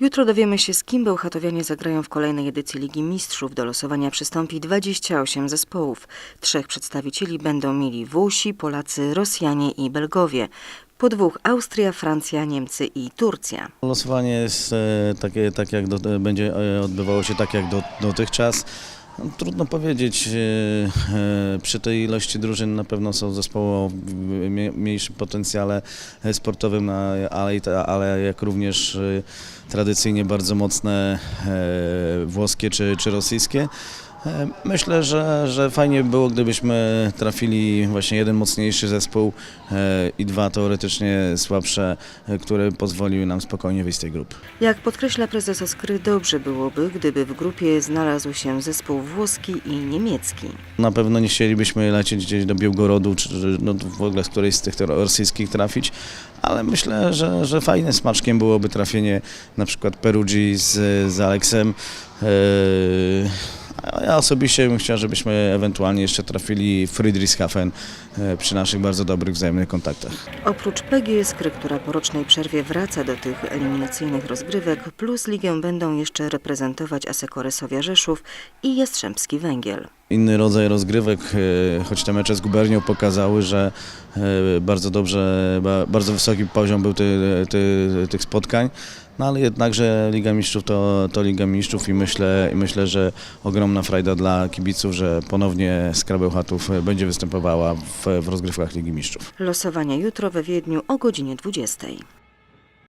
Jutro dowiemy się, z kim Bełchatowianie zagrają w kolejnej edycji Ligi Mistrzów. Do losowania przystąpi 28 zespołów. Trzech przedstawicieli będą mieli Włosi, Polacy, Rosjanie i Belgowie. Po dwóch Austria, Francja, Niemcy i Turcja. Losowanie jest e, takie, tak jak do, e, będzie e, odbywało się tak jak do, dotychczas. No, Trudno powiedzieć, e, e, przy tej ilości drużyn na pewno są zespoły o mniejszym potencjale sportowym, ale, jak również e, tradycyjnie bardzo mocne włoskie czy, czy rosyjskie. E, Myślę, że, że fajnie by było, gdybyśmy trafili właśnie jeden mocniejszy zespół e, i dwa teoretycznie słabsze, e, które pozwoliły nam spokojnie wyjść z tej grupy. Jak podkreśla prezes Oskry, dobrze byłoby, gdyby w grupie znalazł się zespół włoski i niemiecki. Na pewno nie chcielibyśmy lecieć gdzieś do Białgorodu, czy no, w ogóle z którejś z tych rosyjskich trafić, ale myślę, że, że fajnym smaczkiem byłoby trafienie na przykład Perugii z, z Aleksem. A Ja osobiście bym chciał, żebyśmy ewentualnie jeszcze trafili w Friedrichshafen e, przy naszych bardzo dobrych wzajemnych kontaktach. Oprócz PGS, która po rocznej przerwie wraca do tych eliminacyjnych rozgrywek, plus ligę będą jeszcze reprezentować Asekore Sowia Rzeszów i Jastrzębski Węgiel. Inny rodzaj rozgrywek, e, choć te mecze z Gubernią pokazały, że e, bardzo dobrze, ba- bardzo wysoki poziom był ty, ty, tych spotkań, no ale jednakże Liga Mistrzów to, to Liga Mistrzów i myślę, i myślę, że ogromna frajda dla kibiców, że ponownie Skra Bełchatów będzie występowała w, w rozgrywkach Ligi Mistrzów. Losowania jutro we Wiedniu o godzinie 20.